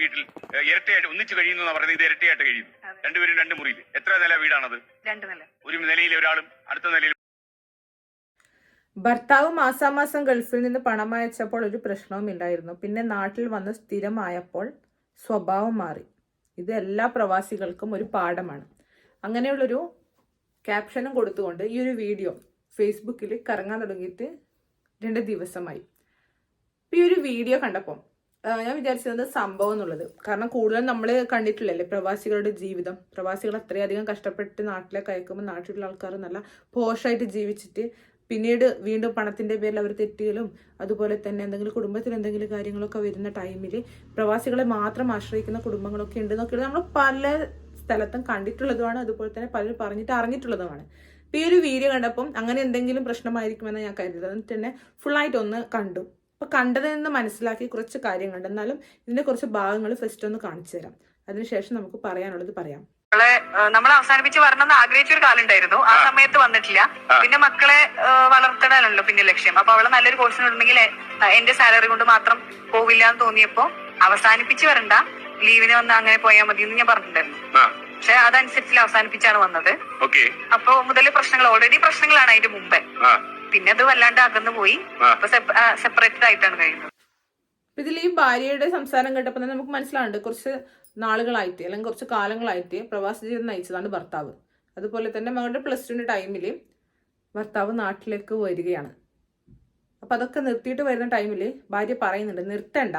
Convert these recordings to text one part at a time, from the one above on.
വീട്ടിൽ ഇരട്ടയായിട്ട് ഒന്നിച്ചു കഴിയുന്നു എന്ന് പറയുന്നത് ഇത് ഇരട്ടയായിട്ട് കഴിയുന്നു. രണ്ടുപേരും രണ്ട് മുറിയിൽ. എത്ര നില വീടാണത്? രണ്ട് നില. ഒരു നിലയിൽ ഒരാളും അടുത്ത നിലയിൽ ഭർത്താവ് മാസാമാസം ഗൾഫിൽ നിന്ന് പണം അയച്ചപ്പോൾ ഒരു പ്രശ്നവും ഇല്ലായിരുന്നു. പിന്നെ നാട്ടിൽ വന്ന് സ്ഥിരമായപ്പോൾ സ്വഭാവം മാറി. ഇത് എല്ലാ പ്രവാസികൾക്കും ഒരു പാഠമാണ്. അങ്ങനെയുള്ളൊരു ക്യാപ്ഷനും കൊടുത്തുകൊണ്ട് ഈ ഒരു വീഡിയോ ഫേസ്ബുക്കിൽ കറങ്ങാൻ തുടങ്ങിയിട്ട് രണ്ട് ദിവസമായി. ഈ ഒരു വീഡിയോ കണ്ടപ്പോൾ ഞാൻ വിചാരിച്ചത് സംഭവം എന്നുള്ളത്. കാരണം കൂടുതലും നമ്മൾ കണ്ടിട്ടില്ലല്ലേ പ്രവാസികളുടെ ജീവിതം. പ്രവാസികൾ അത്രയധികം കഷ്ടപ്പെട്ട് നാട്ടിലേക്ക് അയക്കുമ്പോൾ നാട്ടിലുള്ള ആൾക്കാർ നല്ല പോഷായിട്ട് ജീവിച്ചിട്ട് പിന്നീട് വീണ്ടും പണത്തിന്റെ പേരിൽ അവർ തെറ്റുകളും അതുപോലെ തന്നെ എന്തെങ്കിലും കുടുംബത്തിൽ എന്തെങ്കിലും കാര്യങ്ങളൊക്കെ വരുന്ന ടൈമിൽ പ്രവാസികളെ മാത്രം ആശ്രയിക്കുന്ന കുടുംബങ്ങളൊക്കെ ഉണ്ട് ഉണ്ടെന്നൊക്കെ നമ്മൾ പല സ്ഥലത്തും കണ്ടിട്ടുള്ളതുമാണ്. അതുപോലെ തന്നെ പലരും പറഞ്ഞിട്ട് അറിഞ്ഞിട്ടുള്ളതുമാണ്. ഇപ്പൊ ഈ ഒരു വീഡിയോ കണ്ടപ്പം അങ്ങനെ എന്തെങ്കിലും പ്രശ്നമായിരിക്കുമെന്ന് ഞാൻ കരുതുന്നത്. എന്നിട്ട് തന്നെ ഫുള്ളായിട്ടൊന്ന് കണ്ടു. അപ്പൊ കണ്ടതിൽ നിന്ന് മനസ്സിലാക്കി കുറച്ച് കാര്യങ്ങളുണ്ട്. എന്നാലും ഇതിന്റെ കുറച്ച് ഭാഗങ്ങൾ ഫസ്റ്റ് ഒന്ന് കാണിച്ചു തരാം. അതിനുശേഷം നമുക്ക് പറയാനുള്ളത് പറയാം. മക്കളെ നമ്മൾ അവസാനിപ്പിച്ച് വരണമെന്ന് ആഗ്രഹിച്ച ഒരു കാലം ഉണ്ടായിരുന്നു ആ. സമയത്ത് വന്നിട്ടില്ല. പിന്നെ മക്കളെ വളർത്തണല്ലോ പിന്നെ ലക്ഷ്യം. അപ്പൊ അവളെ നല്ലൊരു കോഴ്സിന് ഉണ്ടെങ്കിൽ എന്റെ സാലറി കൊണ്ട് മാത്രം പോവില്ല എന്ന് തോന്നിയപ്പോ അവസാനിപ്പിച്ച് വരണ്ട. ലീവിന് വന്ന് അങ്ങനെ പോയാൽ മതി എന്ന് ഞാൻ പറഞ്ഞിട്ടുണ്ടായിരുന്നു. പക്ഷെ അതനുസരിച്ച് അവസാനിപ്പിച്ചാണ് വന്നത്. ഓക്കെ. അപ്പൊ മുതൽ പ്രശ്നങ്ങൾ ഓൾറെഡി പ്രശ്നങ്ങളാണ് അതിന്റെ മുമ്പേ. ആ. പിന്നെ അത് വല്ലാണ്ട് അകന്നു പോയി. അപ്പൊ സെപ്പറേറ്റഡ് ആയിട്ടാണ് കഴിയുന്നത്. ഇതിൽ ഈ ഭാര്യയുടെ സംസാരം കേട്ടപ്പോൾ തന്നെ നമുക്ക് മനസ്സിലാവുന്നുണ്ട്. കുറച്ച് നാളുകളായിട്ട് അല്ലെങ്കിൽ കുറച്ച് കാലങ്ങളായിട്ട് പ്രവാസ ജീവിതം നയിച്ചതാണ് ഭർത്താവ്. അതുപോലെ തന്നെ മകളുടെ പ്ലസ് ടുവിന്റെ ടൈമിൽ ഭർത്താവ് നാട്ടിലേക്ക് വരികയാണ്. അപ്പം അതൊക്കെ നിർത്തിയിട്ട് വരുന്ന ടൈമിൽ ഭാര്യ പറയുന്നുണ്ട് നിർത്തണ്ട.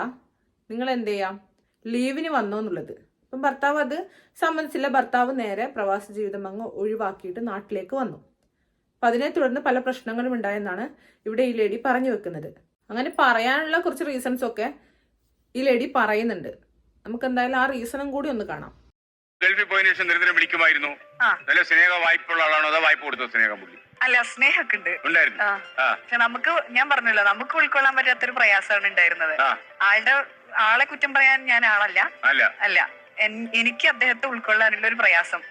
നിങ്ങൾ എന്ത് ചെയ്യാം? ലീവിന് വന്നോ എന്നുള്ളത്. അപ്പം ഭർത്താവ് അത് സമ്മതിച്ചില്ല. ഭർത്താവ് നേരെ പ്രവാസ ജീവിതം അങ്ങ് ഒഴിവാക്കിയിട്ട് നാട്ടിലേക്ക് വന്നു. അപ്പം അതിനെ തുടർന്ന് പല പ്രശ്നങ്ങളും ഉണ്ടായെന്നാണ് ഇവിടെ ഈ ലേഡി പറഞ്ഞു വെക്കുന്നത്. അങ്ങനെ പറയാനുള്ള കുറച്ച് റീസൺസ് ഒക്കെ ഈ ലേഡി പറയുന്നുണ്ട്. നമുക്ക് എന്തായാലും ആ റീസണും കൂടി ഒന്ന് കാണാം. ഗൾഫിൽ പോയതിനു ശേഷം നിരന്തരം വിളിക്കുമായിരുന്നു. നല്ല സ്നേഹ വായ്പുള്ള ആളാണോ അതോ വായ്പ കൊടുത്തോ സ്നേഹം പുള്ളി? അല്ല സ്നേഹമൊക്കെ ഉണ്ട്. പക്ഷെ നമുക്ക് ഞാൻ പറഞ്ഞല്ലോ നമുക്ക് ഉൾക്കൊള്ളാൻ പറ്റാത്തൊരു പ്രയാസമാണ് ഉണ്ടായിരുന്നത്. ആളുടെ ആളെ കുറ്റം പറയാൻ ഞാൻ ആളല്ല. അല്ല. എനിക്ക് അദ്ദേഹത്തെ ഉൾക്കൊള്ളാനുള്ള ഒരു പ്രയാസം.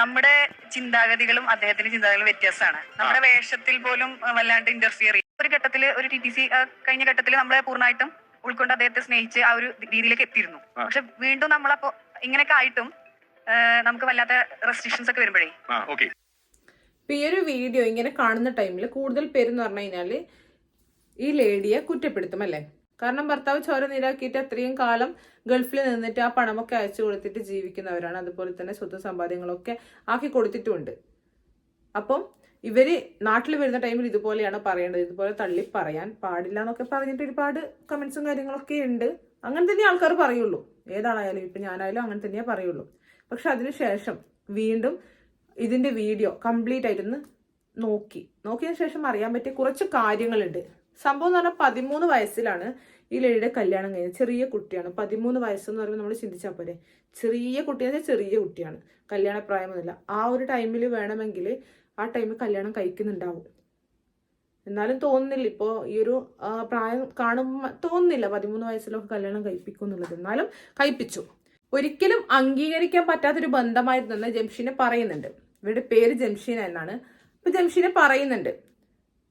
നമ്മുടെ ചിന്താഗതികളും അദ്ദേഹത്തിന്റെ ചിന്താഗതികളും വ്യത്യാസമാണ്. നമ്മുടെ വേഷത്തിൽ പോലും വല്ലാണ്ട് ഇന്റർഫിയർ ചെയ്യും. ഒരു ഘട്ടത്തിൽ ഒരു ടി ടി സി കഴിഞ്ഞ ഘട്ടത്തിൽ നമ്മളെ പൂർണമായിട്ടും ഉൾക്കൊണ്ട് അദ്ദേഹത്തെ സ്നേഹിച്ച് ആ ഒരു രീതിയിലേക്ക് എത്തിയിരുന്നു. പക്ഷെ വീണ്ടും നമ്മളപ്പോ ഇങ്ങനെയൊക്കെ ആയിട്ടും നമുക്ക് വല്ലാത്ത റെസ്ട്രിക്ഷൻസ് ഒക്കെ വരുമ്പോഴേ. ആ ഓക്കെ. ഇപ്പൊ ഈ ഒരു വീഡിയോ ഇങ്ങനെ കാണുന്ന ടൈമിൽ കൂടുതൽ പേരെന്ന് പറഞ്ഞു കഴിഞ്ഞാൽ ഈ ലേഡിയെ കുറ്റപ്പെടുത്തും അല്ലേ? കാരണം ഭർത്താവ് ചോര നീരാക്കിയിട്ട് അത്രയും കാലം ഗൾഫിൽ നിന്നിട്ട് ആ പണമൊക്കെ അയച്ചു കൊടുത്തിട്ട് ജീവിക്കുന്നവരാണ്. അതുപോലെ തന്നെ സ്വത്ത് സമ്പാദ്യങ്ങളൊക്കെ ആക്കി കൊടുത്തിട്ടുമുണ്ട് അപ്പം ഇവർ നാട്ടിൽ വരുന്ന ടൈമിൽ ഇതുപോലെയാണ് പറയേണ്ടത്. ഇതുപോലെ തള്ളി പറയാൻ പാടില്ല എന്നൊക്കെ പറഞ്ഞിട്ട് ഒരുപാട് കമന്റ്സും കാര്യങ്ങളൊക്കെ ഉണ്ട്. അങ്ങനെ തന്നെ ആൾക്കാർ പറയുള്ളൂ. ഏതാളായാലും ഇപ്പൊ ഞാനായാലും അങ്ങനെ തന്നെയേ പറയുള്ളൂ. പക്ഷെ അതിനുശേഷം വീണ്ടും ഇതിന്റെ വീഡിയോ കംപ്ലീറ്റ് ആയിട്ടൊന്ന് നോക്കി. നോക്കിയതിനു ശേഷം അറിയാൻ പറ്റിയ കുറച്ച് കാര്യങ്ങളുണ്ട്. സംഭവം എന്ന് പറഞ്ഞാൽ പതിമൂന്ന് വയസ്സിലാണ് ഈ ലളിയുടെ കല്യാണം കഴിഞ്ഞത്. ചെറിയ കുട്ടിയാണ്. പതിമൂന്ന് വയസ്സെന്ന് പറയുമ്പോൾ നമ്മൾ ചിന്തിച്ചാൽ പോരെ. ചെറിയ കുട്ടി എന്ന് ചെറിയ കുട്ടിയാണ്. കല്യാണ പ്രായമൊന്നുമില്ല ആ ഒരു ടൈമിൽ വേണമെങ്കിൽ ആ ടൈമിൽ കല്യാണം കഴിക്കുന്നുണ്ടാവും. എന്നാലും തോന്നുന്നില്ല. ഇപ്പോൾ ഈ ഒരു പ്രായം കാണുമ്പോൾ തോന്നുന്നില്ല പതിമൂന്ന് വയസ്സിലൊക്കെ കല്യാണം കഴിപ്പിക്കും എന്നുള്ളത് എന്നാലും കഴിപ്പിച്ചു. ഒരിക്കലും അംഗീകരിക്കാൻ പറ്റാത്തൊരു ബന്ധമായിരുന്നെന്ന് ജംഷീനെ പറയുന്നുണ്ട്. ഇവരുടെ പേര് ജംഷീന എന്നാണ്. അപ്പൊ ജംഷീനെ പറയുന്നുണ്ട്.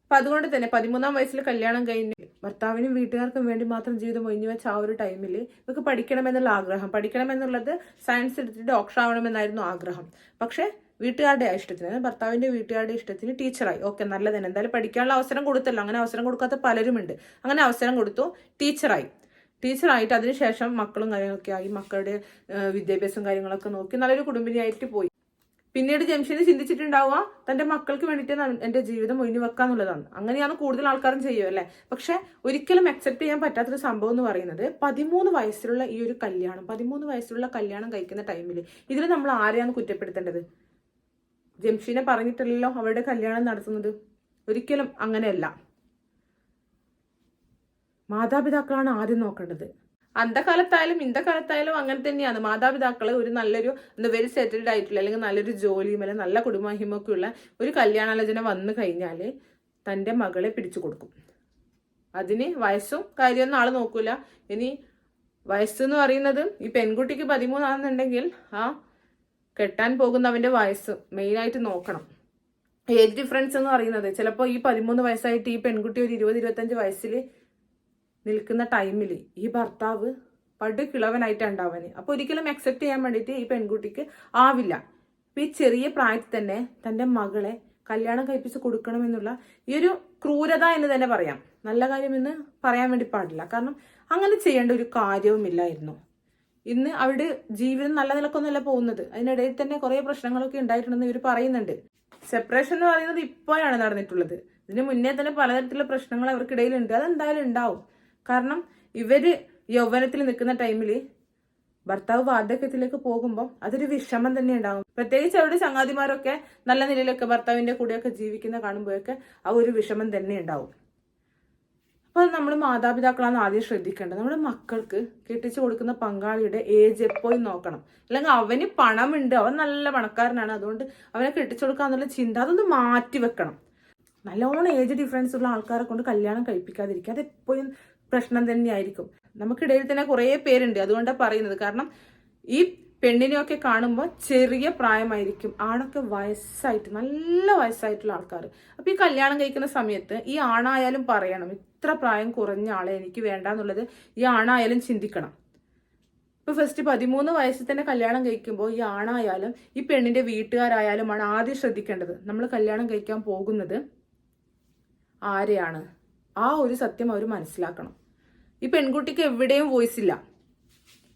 അപ്പൊ അതുകൊണ്ട് തന്നെ പതിമൂന്നാം വയസ്സിൽ കല്യാണം കഴിഞ്ഞ് ഭർത്താവിനും വീട്ടുകാർക്കും വേണ്ടി മാത്രം ജീവിതം ഒഴിഞ്ഞു വെച്ച ആ ഒരു ടൈമിൽ ഇവർക്ക് പഠിക്കണമെന്നുള്ള ആഗ്രഹം. പഠിക്കണമെന്നുള്ളത് സയൻസ് എടുത്തിട്ട് ഡോക്ടർ ആവണമെന്നായിരുന്നു ആഗ്രഹം. പക്ഷെ വീട്ടുകാരുടെ ഇഷ്ടത്തിന് ഭർത്താവിന്റെ വീട്ടുകാരുടെ ഇഷ്ടത്തിന് ടീച്ചറായി. ഓക്കെ നല്ലതന്നെ. എന്തായാലും പഠിക്കാനുള്ള അവസരം കൊടുത്തല്ലോ. അങ്ങനെ അവസരം കൊടുക്കാത്ത പലരുമുണ്ട്. അങ്ങനെ അവസരം കൊടുത്തു ടീച്ചറായി. ടീച്ചറായിട്ട് അതിനുശേഷം മക്കളും കാര്യങ്ങളൊക്കെ ആയി. മക്കളുടെ വിദ്യാഭ്യാസം കാര്യങ്ങളൊക്കെ നോക്കി നല്ലൊരു കുടുംബിനിയായിട്ട് പോയി. പിന്നീട് ജംഷന് ചിന്തിച്ചിട്ടുണ്ടാവുക തന്റെ മക്കൾക്ക് വേണ്ടിയിട്ട് എന്റെ ജീവിതം ഒഴിഞ്ഞു വെക്കാന്നുള്ളതാണ് അങ്ങനെയാണ് കൂടുതൽ ആൾക്കാരും ചെയ്യുക അല്ലേ? പക്ഷെ ഒരിക്കലും അക്സെപ്റ്റ് ചെയ്യാൻ പറ്റാത്തൊരു സംഭവം എന്ന് പറയുന്നത് പതിമൂന്ന് വയസ്സിലുള്ള ഈ ഒരു കല്യാണം പതിമൂന്ന് വയസ്സിലുള്ള കല്യാണം കഴിക്കുന്ന ടൈമിൽ ഇതിൽ നമ്മൾ ആരെയാണ് കുറ്റപ്പെടുത്തേണ്ടത്? ജംഷീനെ പറഞ്ഞിട്ടില്ലല്ലോ അവരുടെ കല്യാണം നടത്തുന്നത്. ഒരിക്കലും അങ്ങനെയല്ല. മാതാപിതാക്കളാണ് ആദ്യം നോക്കേണ്ടത്. അന്തകാലത്തായാലും ഇന്ധകാലത്തായാലും അങ്ങനെ തന്നെയാണ്. മാതാപിതാക്കൾ ഒരു നല്ലൊരു എന്താ വെരി സെറ്റിൽഡ് ആയിട്ടുള്ള അല്ലെങ്കിൽ നല്ലൊരു ജോലിയും അല്ലെങ്കിൽ നല്ല കുടുംബമഹിമൊക്കെ ഉള്ള ഒരു കല്യാണാലോചന വന്നു കഴിഞ്ഞാൽ തന്റെ മകളെ പിടിച്ചു കൊടുക്കും. അതിന് വയസ്സും കാര്യമൊന്നും ആൾ നോക്കൂല. ഇനി വയസ്സെന്ന് പറയുന്നത് ഈ പെൺകുട്ടിക്ക് പതിമൂന്നാണെന്നുണ്ടെങ്കിൽ ആ കെട്ടാൻ പോകുന്നവന്റെ വയസ്സ് മെയിനായിട്ട് നോക്കണം. ഏജ് ഡിഫറൻസ് എന്ന് പറയുന്നത് ചിലപ്പോൾ ഈ പതിമൂന്ന് വയസ്സായിട്ട് ഈ പെൺകുട്ടി ഒരു ഇരുപത് ഇരുപത്തഞ്ച് വയസ്സിൽ നിൽക്കുന്ന ടൈമിൽ ഈ ഭർത്താവ് പട് കിളവനായിട്ടാണ് ഉണ്ടാവാന് അപ്പൊ ഒരിക്കലും അക്സെപ്റ്റ് ചെയ്യാൻ വേണ്ടിയിട്ട് ഈ പെൺകുട്ടിക്ക് ആവില്ല. ഈ ചെറിയ പ്രായത്തിൽ തന്നെ തന്റെ മകളെ കല്യാണം കഴിപ്പിച്ച് കൊടുക്കണമെന്നുള്ള ഈ ഒരു ക്രൂരത എന്ന് തന്നെ പറയാം. നല്ല കാര്യമെന്ന് പറയാൻ വേണ്ടി പാടില്ല. കാരണം അങ്ങനെ ചെയ്യേണ്ട ഒരു കാര്യവുമില്ലായിരുന്നു ഇന്ന് അവരുടെ ജീവിതം നല്ല നിലക്കൊന്നുമല്ല പോകുന്നത്. അതിനിടയിൽ തന്നെ കുറേ പ്രശ്നങ്ങളൊക്കെ ഉണ്ടായിട്ടുണ്ടെന്ന് ഇവർ പറയുന്നുണ്ട്. സെപ്പറേഷൻ എന്ന് പറയുന്നത് ഇപ്പോഴാണ് നടന്നിട്ടുള്ളത്. ഇതിന് മുന്നേ തന്നെ പലതരത്തിലുള്ള പ്രശ്നങ്ങൾ അവർക്കിടയിലുണ്ട്. അതെന്തായാലും ഉണ്ടാവും. കാരണം ഇവർ യൗവനത്തിൽ നിൽക്കുന്ന ടൈമിൽ ഭർത്താവ് വാർദ്ധക്യത്തിലേക്ക് പോകുമ്പോൾ അതൊരു വിഷമം തന്നെ ഉണ്ടാകും. പ്രത്യേകിച്ച് അവരുടെ ചങ്ങാതിമാരൊക്കെ നല്ല നിലയിലൊക്കെ ഭർത്താവിന്റെ കൂടെയൊക്കെ ജീവിക്കുന്ന കാണുമ്പോഴൊക്കെ ആ ഒരു വിഷമം തന്നെ ഉണ്ടാവും. അപ്പൊ നമ്മൾ മാതാപിതാക്കളാണ് ആദ്യം ശ്രദ്ധിക്കേണ്ടത്. നമ്മുടെ മക്കൾക്ക് കെട്ടിച്ചു കൊടുക്കുന്ന പങ്കാളിയുടെ ഏജ് എപ്പോഴും നോക്കണം. അല്ലെങ്കിൽ അവന് പണമുണ്ട്. അവൻ നല്ല പണക്കാരനാണ്. അതുകൊണ്ട് അവനെ കെട്ടിച്ചു കൊടുക്കാന്നുള്ള ചിന്ത അതൊന്ന് മാറ്റി വെക്കണം. നല്ലോണം ഏജ് ഡിഫറൻസ് ഉള്ള ആൾക്കാരെ കൊണ്ട് കല്യാണം കഴിപ്പിക്കാതിരിക്കുക. അത് എപ്പോഴും പ്രശ്നം തന്നെയായിരിക്കും. നമുക്കിടയിൽ തന്നെ കുറേ പേരുണ്ട് അതുകൊണ്ടാണ് പറയുന്നത്. കാരണം ഈ പെണ്ണിനെയൊക്കെ കാണുമ്പോൾ ചെറിയ പ്രായമായിരിക്കും. ആണൊക്കെ വയസ്സായിട്ട് നല്ല വയസ്സായിട്ടുള്ള ആൾക്കാർ അപ്പൊ ഈ കല്യാണം കഴിക്കുന്ന സമയത്ത് ഈ ആണായാലും പറയണം ഇത്ര പ്രായം കുറഞ്ഞ ആളെ എനിക്ക് വേണ്ട എന്നുള്ളത് ഈ ആണായാലും ചിന്തിക്കണം. ഇപ്പൊ ഫസ്റ്റ് പതിമൂന്ന് വയസ്സിൽ തന്നെ കല്യാണം കഴിക്കുമ്പോൾ ഈ ആണായാലും ഈ പെണ്ണിന്റെ വീട്ടുകാരായാലുമാണ് ആദ്യം ശ്രദ്ധിക്കേണ്ടത്. നമ്മൾ കല്യാണം കഴിക്കാൻ പോകുന്നത് ആരെയാണ്? ആ ഒരു സത്യം അവർ മനസ്സിലാക്കണം. ഈ പെൺകുട്ടിക്ക് എവിടെയും വോയിസ് ഇല്ല.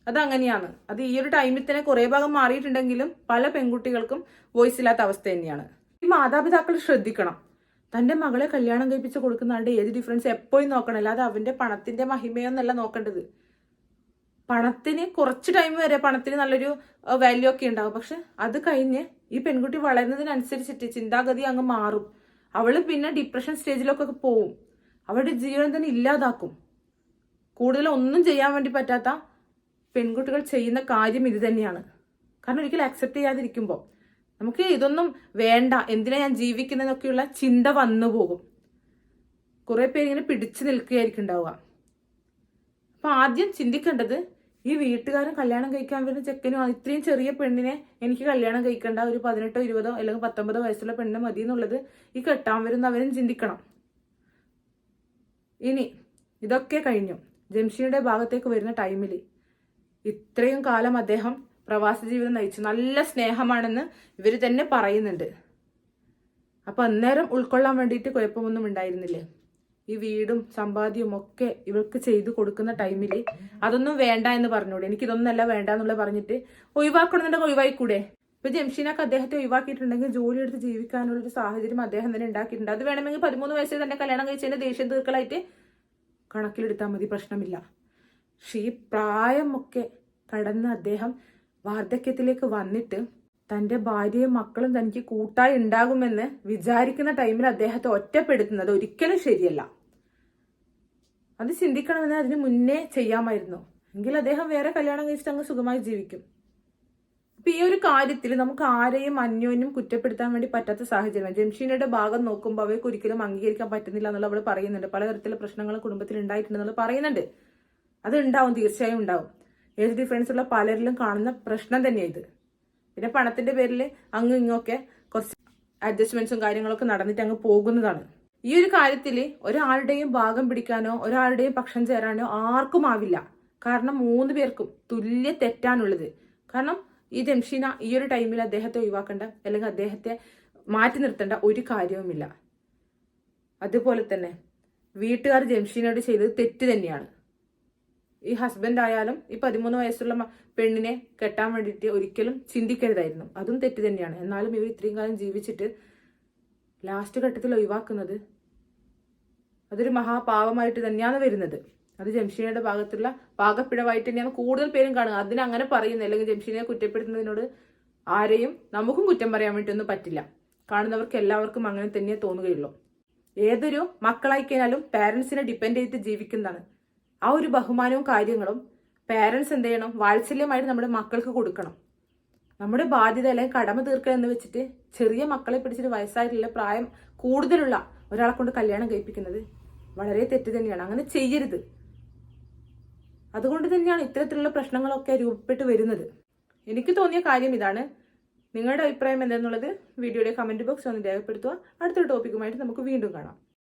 അതങ്ങനെയാണ്. അത് ഈ ഒരു ടൈമിൽ തന്നെ കുറെ ഭാഗം മാറിയിട്ടുണ്ടെങ്കിലും പല പെൺകുട്ടികൾക്കും വോയിസ് ഇല്ലാത്ത അവസ്ഥ തന്നെയാണ്. ഈ മാതാപിതാക്കൾ ശ്രദ്ധിക്കണം. തന്റെ മകളെ കല്യാണം കഴിപ്പിച്ച് കൊടുക്കുന്ന ആളുടെ ഏജ് ഡിഫറൻസ് എപ്പോഴും നോക്കണം. അല്ലാതെ അവന്റെ പണത്തിന്റെ മഹിമയൊന്നല്ല നോക്കേണ്ടത്. പണത്തിന് കുറച്ച് ടൈം വരെ പണത്തിന് നല്ലൊരു വാല്യൂ ഒക്കെ ഉണ്ടാവും. പക്ഷെ അത് കഴിഞ്ഞ് ഈ പെൺകുട്ടി വളരുന്നതിനനുസരിച്ചിട്ട് ചിന്താഗതി അങ്ങ് മാറും. അവൾ പിന്നെ ഡിപ്രഷൻ സ്റ്റേജിലൊക്കെ പോവും. അവളുടെ ജീവൻ തന്നെ ഇല്ലാതാക്കും. കൂടുതൽ ഒന്നും ചെയ്യാൻ വേണ്ടി പറ്റാത്ത പെൺകുട്ടികൾ ചെയ്യുന്ന കാര്യം ഇത് തന്നെയാണ്. കാരണം ഒരിക്കലും അക്സെപ്റ്റ് ചെയ്യാതിരിക്കുമ്പോൾ നമുക്ക് ഇതൊന്നും വേണ്ട എന്തിനാ ഞാൻ ജീവിക്കുന്നതെന്നൊക്കെയുള്ള ചിന്ത വന്നു പോകും. കുറെ പേര് ഇങ്ങനെ പിടിച്ചു നിൽക്കുകയായിരിക്കും ഉണ്ടാവുക. അപ്പൊ ആദ്യം ചിന്തിക്കേണ്ടത് ഈ വീട്ടുകാരൻ കല്യാണം കഴിക്കാൻ വരുന്ന ചെക്കനും ഇത്രയും ചെറിയ പെണ്ണിനെ എനിക്ക് കല്യാണം കഴിക്കേണ്ട ഒരു പതിനെട്ടോ ഇരുപതോ അല്ലെങ്കിൽ പത്തൊമ്പതോ വയസ്സുള്ള പെണ്ണിനെ മതി എന്നുള്ളത് ഈ കെട്ടാൻ വരുന്നവരും ചിന്തിക്കണം. ഇനി ഇതൊക്കെ കഴിഞ്ഞു. ജംഷിയുടെ ഭാഗത്തേക്ക് വരുന്ന ടൈമിൽ ഇത്രയും കാലം അദ്ദേഹം പ്രവാസ ജീവിതം നയിച്ചു. നല്ല സ്നേഹമാണെന്ന് ഇവർ തന്നെ പറയുന്നുണ്ട്. അപ്പം അന്നേരം ഉൾക്കൊള്ളാൻ വേണ്ടിയിട്ട് കുഴപ്പമൊന്നും ഉണ്ടായിരുന്നില്ലേ? ഈ വീടും സമ്പാദ്യവും ഒക്കെ ഇവൾക്ക് ചെയ്തു കൊടുക്കുന്ന ടൈമിൽ അതൊന്നും വേണ്ട എന്ന് പറഞ്ഞൂടെ എനിക്കിതൊന്നല്ല വേണ്ട എന്നുള്ളത് പറഞ്ഞിട്ട് ഒഴിവാക്കണമെന്നുണ്ടെങ്കിൽ ഒഴിവായിക്കൂടെ? ഇപ്പൊ ജംഷീനൊക്കെ അദ്ദേഹത്തെ ഒഴിവാക്കിയിട്ടുണ്ടെങ്കിൽ ജോലി എടുത്ത് ജീവിക്കാനുള്ള ഒരു സാഹചര്യം അദ്ദേഹം തന്നെ ഉണ്ടാക്കിയിട്ടുണ്ട്. അത് വേണമെങ്കിൽ പതിമൂന്ന് വയസ്സിൽ തന്നെ കല്യാണം കഴിച്ചതിന്റെ ദേഷ്യം തീർക്കലായിട്ട് കണക്കിലെടുത്താൽ മതി പ്രശ്നമില്ല. പക്ഷെ ഈ പ്രായമൊക്കെ കടന്ന് അദ്ദേഹം വാർദ്ധക്യത്തിലേക്ക് വന്നിട്ട് തന്റെ ഭാര്യയും മക്കളും തനിക്ക് കൂട്ടായി ഉണ്ടാകുമെന്ന് വിചാരിക്കുന്ന ടൈമിൽ അദ്ദേഹത്തെ ഒറ്റപ്പെടുത്തുന്നത് ഒരിക്കലും ശരിയല്ല. അത് ചിന്തിക്കണമെന്ന് അതിന് മുന്നേ ചെയ്യാമായിരുന്നു. എങ്കിൽ അദ്ദേഹം വേറെ കല്യാണം കഴിച്ചിട്ട് അങ്ങ് സുഖമായി ജീവിക്കും. അപ്പൊ ഈ ഒരു കാര്യത്തിൽ നമുക്ക് ആരെയും അന്യോന്യം കുറ്റപ്പെടുത്താൻ വേണ്ടി പറ്റാത്ത സാഹചര്യമാണ്. ജംഷീനയുടെ ഭാഗം നോക്കുമ്പോൾ അവർക്ക് ഒരിക്കലും അംഗീകരിക്കാൻ പറ്റുന്നില്ല എന്നുള്ള അവൾ പറയുന്നുണ്ട്. പലതരത്തിലുള്ള പ്രശ്നങ്ങൾ കുടുംബത്തിൽ ഉണ്ടായിട്ടുണ്ടെന്നുള്ള പറയുന്നുണ്ട്. അത് ഉണ്ടാവും തീർച്ചയായും ഉണ്ടാവും. ഏജ് ഡിഫറൻസ് ഉള്ള പലരിലും കാണുന്ന പ്രശ്നം തന്നെയാണ് ഇത്. പിന്നെ പണത്തിന്റെ പേരിൽ അങ്ങും ഇങ്ങൊക്കെ കുറച്ച് അഡ്ജസ്റ്റ്മെന്റ്സും കാര്യങ്ങളൊക്കെ നടന്നിട്ട് അങ്ങ് പോകുന്നതാണ്. ഈ ഒരു കാര്യത്തിൽ ഒരാളുടെയും ഭാഗം പിടിക്കാനോ ഒരാളുടെയും പക്ഷം ചേരാനോ ആർക്കും ആവില്ല. കാരണം മൂന്ന് പേർക്കും തുല്യ തെറ്റാണുള്ളത്. കാരണം ഈ ജംഷീന ഈ ഒരു ടൈമിൽ അദ്ദേഹത്തെ ഒഴിവാക്കേണ്ട അല്ലെങ്കിൽ അദ്ദേഹത്തെ മാറ്റി നിർത്തേണ്ട ഒരു കാര്യവുമില്ല. അതുപോലെ തന്നെ വീട്ടുകാർ ജംഷീനോട് ചെയ്തത് തെറ്റ് തന്നെയാണ്. ഈ ഹസ്ബൻഡ് ആയാലും ഈ പതിമൂന്ന് വയസ്സുള്ള പെണ്ണിനെ കെട്ടാൻ വേണ്ടിയിട്ട് ഒരിക്കലും ചിന്തിക്കരുതായിരുന്നു. അതും തെറ്റ് തന്നെയാണ്. എന്നാലും ഇവർ ഇത്രയും കാലം ജീവിച്ചിട്ട് ലാസ്റ്റ് ഘട്ടത്തിൽ ഒഴിവാക്കുന്നത് അതൊരു മഹാപാവമായിട്ട് തന്നെയാണ് വരുന്നത്. അത് ജംഷീനയുടെ ഭാഗത്തുള്ള പാകപ്പിഴവായിട്ട് തന്നെയാണ് കൂടുതൽ പേരും കാണുക. അതിനങ്ങനെ പറയുന്നത് അല്ലെങ്കിൽ ജംഷീനെ കുറ്റപ്പെടുത്തുന്നതിനോട് ആരെയും നമുക്കും കുറ്റം പറയാൻ വേണ്ടിയൊന്നും പറ്റില്ല. കാണുന്നവർക്ക് എല്ലാവർക്കും അങ്ങനെ തന്നെ തോന്നുകയുള്ളൂ. ഏതൊരു മക്കളായി കഴിഞ്ഞാലും പാരന്റ്സിനെ ഡിപ്പെൻഡ് ചെയ്ത് ജീവിക്കുന്നതാണ്. ആ ഒരു ബഹുമാനവും കാര്യങ്ങളും പാരന്റ്സ് എന്ത് ചെയ്യണം? വാത്സല്യമായിട്ട് നമ്മുടെ മക്കൾക്ക് കൊടുക്കണം. നമ്മുടെ ബാധ്യത അല്ലെങ്കിൽ കടമ തീർക്കുക എന്ന് വെച്ചിട്ട് ചെറിയ മക്കളെ പിടിച്ചിട്ട് വയസ്സായിട്ടുള്ള പ്രായം കൂടുതലുള്ള ഒരാളെ കൊണ്ട് കല്യാണം കഴിപ്പിക്കുന്നത് വളരെ തെറ്റ് തന്നെയാണ്. അങ്ങനെ ചെയ്യരുത്. അതുകൊണ്ട് തന്നെയാണ് ഇത്തരത്തിലുള്ള പ്രശ്നങ്ങളൊക്കെ രൂപപ്പെട്ട് വരുന്നത്. എനിക്ക് തോന്നിയ കാര്യം ഇതാണ്. നിങ്ങളുടെ അഭിപ്രായം എന്താണെന്നുള്ളത് വീഡിയോയുടെ കമന്റ് ബോക്സ് ഒന്ന് രേഖപ്പെടുത്തുക. അടുത്തൊരു ടോപ്പിക്കുമായിട്ട് നമുക്ക് വീണ്ടും കാണാം.